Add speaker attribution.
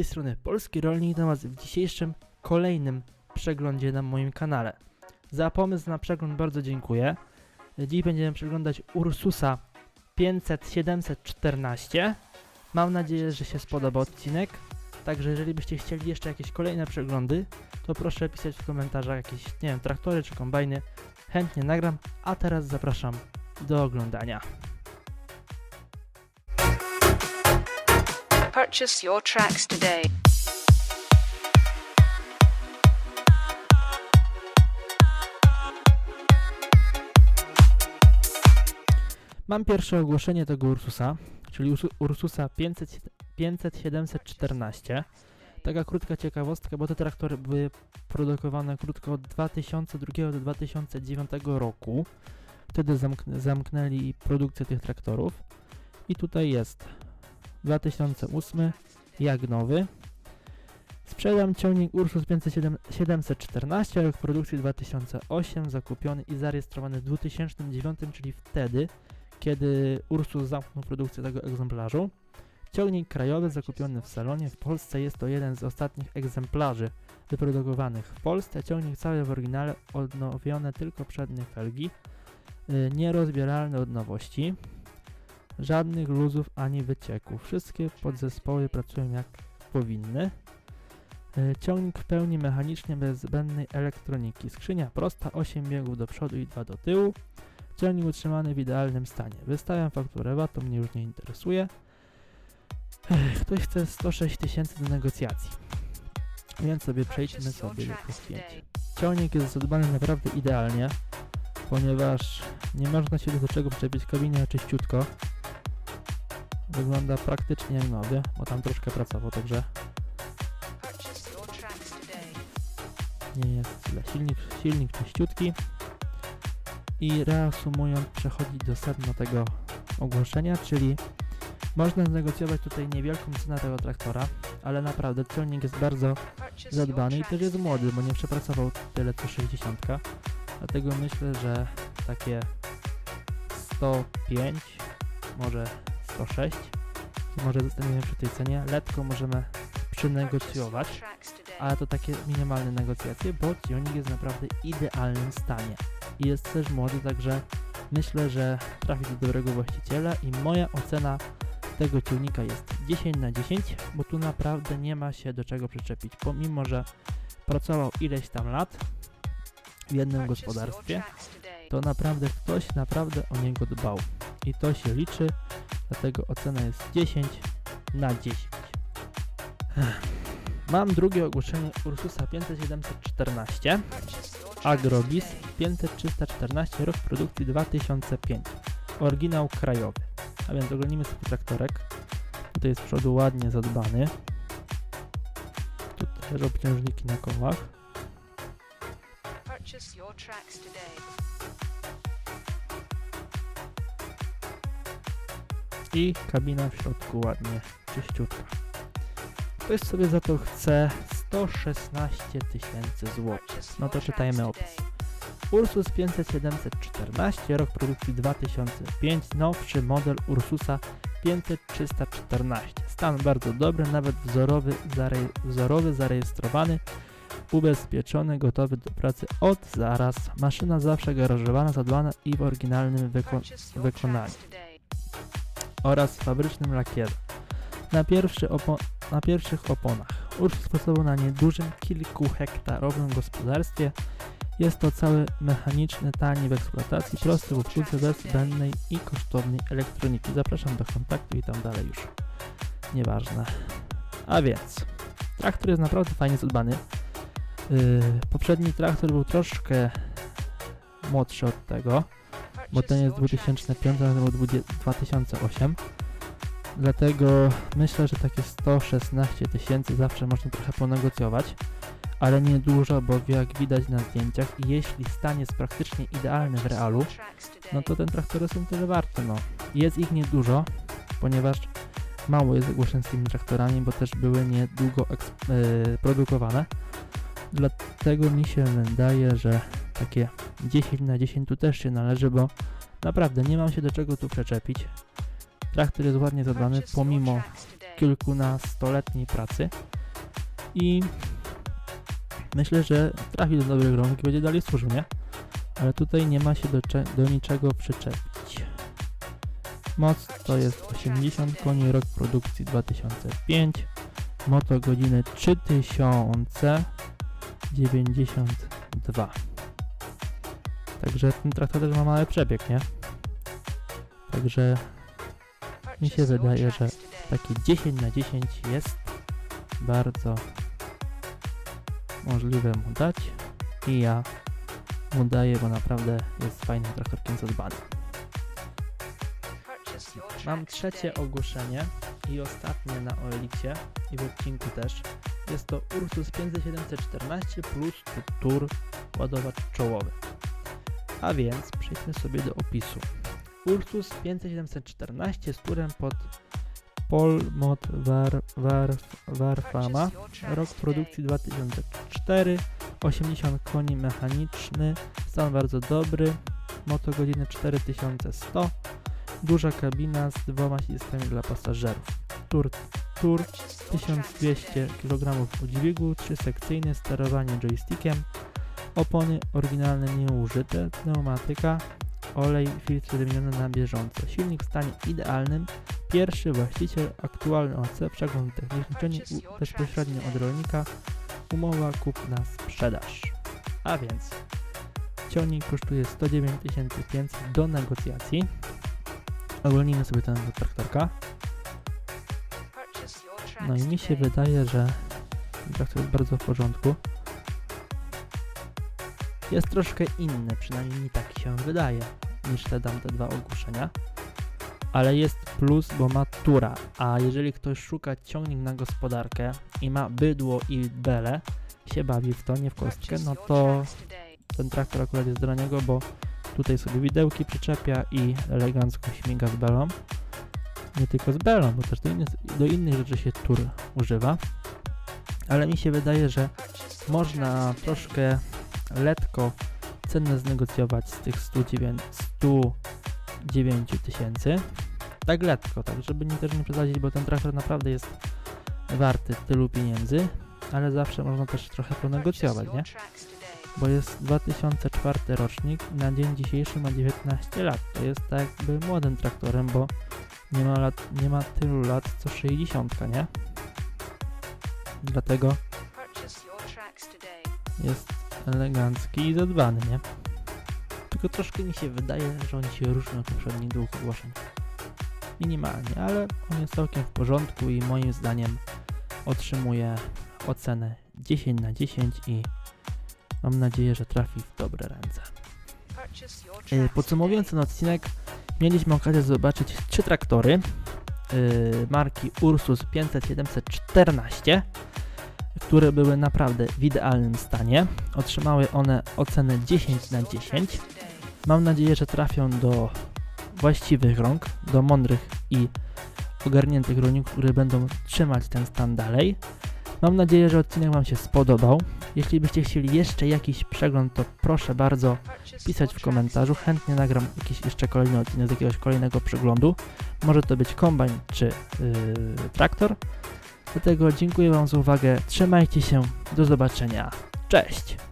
Speaker 1: tej strony Polski Rolnik na Was w dzisiejszym kolejnym przeglądzie na moim kanale. Za pomysł na przegląd bardzo dziękuję. Dziś będziemy przeglądać Ursusa 500-714. Mam nadzieję, że się spodoba odcinek. Także jeżeli byście chcieli jeszcze jakieś kolejne przeglądy, to proszę pisać w komentarzach jakieś, nie wiem, traktory czy kombajny. Chętnie nagram, a teraz zapraszam do oglądania.
Speaker 2: Purchase your tracks today.
Speaker 1: Mam pierwsze ogłoszenie tego Ursusa, czyli Ursu- Ursusa 500, 500-714. Taka krótka ciekawostka, bo te traktory były produkowane krótko od 2002 do 2009 roku. Wtedy zamk- zamknęli produkcję tych traktorów. I tutaj jest 2008, jak nowy. Sprzedam ciągnik Ursus 500-714, rok produkcji 2008, zakupiony i zarejestrowany w 2009, czyli wtedy, kiedy Ursus zamknął produkcję tego egzemplarzu. Ciągnik krajowy zakupiony w salonie w Polsce jest to jeden z ostatnich egzemplarzy wyprodukowanych w Polsce. Ciągnik cały w oryginale, odnowione tylko przednie felgi, y, nierozbieralne od nowości, żadnych luzów ani wycieków. Wszystkie podzespoły pracują jak powinny. Y, Ciągnik w pełni mechanicznie bez zbędnej elektroniki. Skrzynia prosta, 8 biegów do przodu i 2 do tyłu. Ciągnik utrzymany w idealnym stanie. Wystawiam fakturę VAT, to mnie już nie interesuje. Ktoś chce 106 tysięcy do negocjacji. Więc sobie przejdźmy sobie do tych. Ciągnik jest zadbany naprawdę idealnie, ponieważ nie można się do czego przyczepić kabinie czyściutko. Wygląda praktycznie jak nowy, bo tam troszkę pracował, także nie jest źle. Silnik, silnik czyściutki. I reasumując, przechodzi do sedna tego ogłoszenia, czyli można znegocjować tutaj niewielką cenę tego traktora, ale naprawdę ciągnik jest bardzo zadbany i też jest młody, bo nie przepracował tyle co 60. Dlatego myślę, że takie 105, może 106, to może zostaniemy przy tej cenie. Letko możemy przynegocjować, ale to takie minimalne negocjacje, bo ciągnik jest naprawdę idealnym stanie. I jest też młody, także myślę, że trafi do dobrego właściciela i moja ocena tego ciągnika jest 10 na 10, bo tu naprawdę nie ma się do czego przyczepić. Pomimo, że pracował ileś tam lat w jednym gospodarstwie, to naprawdę ktoś naprawdę o niego dbał. I to się liczy, dlatego ocena jest 10 na 10. Ech. Mam drugie ogłoszenie Ursusa 5714.
Speaker 2: Purchase your tracks
Speaker 1: Agrobis
Speaker 2: today.
Speaker 1: 5314 rok produkcji 2005 oryginał krajowy a więc oglądnimy sobie traktorek tutaj z przodu ładnie zadbany tutaj też obciążniki na kołach i kabina w środku ładnie czyściutka ktoś sobie za to chce 116 tysięcy złotych no to czytajmy opis. Ursus 500-714, rok produkcji 2005, nowszy model Ursusa 500-314. Stan bardzo dobry, nawet wzorowy, zare, wzorowy zarejestrowany, ubezpieczony, gotowy do pracy od zaraz. Maszyna zawsze garażowana, zadbana i w oryginalnym wyko wykonaniu. Oraz fabrycznym lakierze. Na, pierwszy na pierwszych oponach. Ursus pracował na niedużym, kilkuhektarowym gospodarstwie. Jest to cały mechaniczny, tani w eksploatacji, prosty w obsłudze, bez zbędnej i kosztownej elektroniki. Zapraszam do kontaktu i tam dalej już. Nieważne. A więc, traktor jest naprawdę fajnie zadbany. Yy, poprzedni traktor był troszkę młodszy od tego bo ten jest 2005, a był 20 2008. Dlatego myślę, że takie 116 tysięcy zawsze można trochę ponegocjować, ale nie dużo, bo jak widać na zdjęciach, jeśli stan jest praktycznie idealny w realu, no to ten traktor jest tyle warty, no. Jest ich niedużo, ponieważ mało jest ogłoszeń z tymi traktorami, bo też były niedługo yy, produkowane. Dlatego mi się wydaje, że takie 10 na 10 tu też się należy, bo naprawdę nie mam się do czego tu przeczepić. Traktor jest ładnie zadbany, pomimo kilkunastoletniej pracy i myślę, że trafi do dobrych rąk i będzie dalej służył, nie? Ale tutaj nie ma się do, do niczego przyczepić. Moc to jest 80 koni, rok produkcji 2005, moto godziny 3092. Także ten traktor też ma mały przebieg, nie? Także Mi się wydaje, że takie 10 na 10 jest bardzo możliwe mu dać i ja mu daję, bo naprawdę jest fajnym traktorkiem
Speaker 2: your
Speaker 1: Mam trzecie ogłoszenie i ostatnie na Oeliksie i w odcinku też. Jest to Ursus 5714 plus Tur ładowacz czołowy. A więc przejdźmy sobie do opisu. Ursus 5714 z turem pod Polmot War, War, Warfama. Rok produkcji 2004, 80 koni mechaniczny, stan bardzo dobry, moto godziny 4100, duża kabina z dwoma systemami dla pasażerów. Tur, tur
Speaker 2: Purchase your tracks
Speaker 1: 1200
Speaker 2: today.
Speaker 1: kg sekcyjny, trzysekcyjne sterowanie joystickiem, opony oryginalne nieużyte, pneumatyka, olej, filtr wymieniony na bieżąco, silnik w stanie idealnym, pierwszy właściciel, aktualny OC, przegląd techniczny, bezpośrednio od rolnika, umowa kupna sprzedaż. A więc ciągnik kosztuje 109 500 do negocjacji. Ogólnijmy sobie ten traktorka. No i mi się wydaje, że traktor jest bardzo w porządku. Jest troszkę inny, przynajmniej mi tak się wydaje, niż te tamte dwa ogłoszenia. Ale jest plus, bo ma tura, a jeżeli ktoś szuka ciągnik na gospodarkę i ma bydło i bele, się bawi w to, nie w kostkę, no to ten traktor akurat jest dla niego, bo tutaj sobie widełki przyczepia i elegancko śmiga z belą. Nie tylko z belą, bo też do, innych do innych rzeczy się tur używa. Ale mi się wydaje, że można troszkę letko cenę znegocjować z tych 109 109 tysięcy. Tak letko, tak żeby nie też nie przesadzić, bo ten traktor naprawdę jest warty tylu pieniędzy, ale zawsze można też trochę ponegocjować, nie? bo jest 2004 rocznik i na dzień dzisiejszy ma 19 lat. To jest tak jakby młodym traktorem, bo nie ma, lat, nie ma tylu lat co 60, nie? Dlatego jest elegancki i zadbany, nie? Tylko troszkę mi się wydaje, że on się różni od poprzednich dwóch ogłoszeń. Minimalnie, ale on jest całkiem w porządku i moim zdaniem otrzymuje ocenę 10 na 10 i mam nadzieję, że trafi w dobre ręce. E, Podsumowując ten odcinek, mieliśmy okazję zobaczyć trzy traktory e, marki Ursus 500-714, które były naprawdę w idealnym stanie. Otrzymały one ocenę 10 na 10. Mam nadzieję, że trafią do właściwych rąk, do mądrych i ogarniętych rolników, którzy będą trzymać ten stan dalej. Mam nadzieję, że odcinek Wam się spodobał. Jeśli byście chcieli jeszcze jakiś przegląd, to proszę bardzo pisać w komentarzu. Chętnie nagram jakiś jeszcze kolejny odcinek z jakiegoś kolejnego przeglądu. Może to być kombajn czy yy, traktor. Dlatego dziękuję Wam za uwagę. Trzymajcie się. Do zobaczenia. Cześć!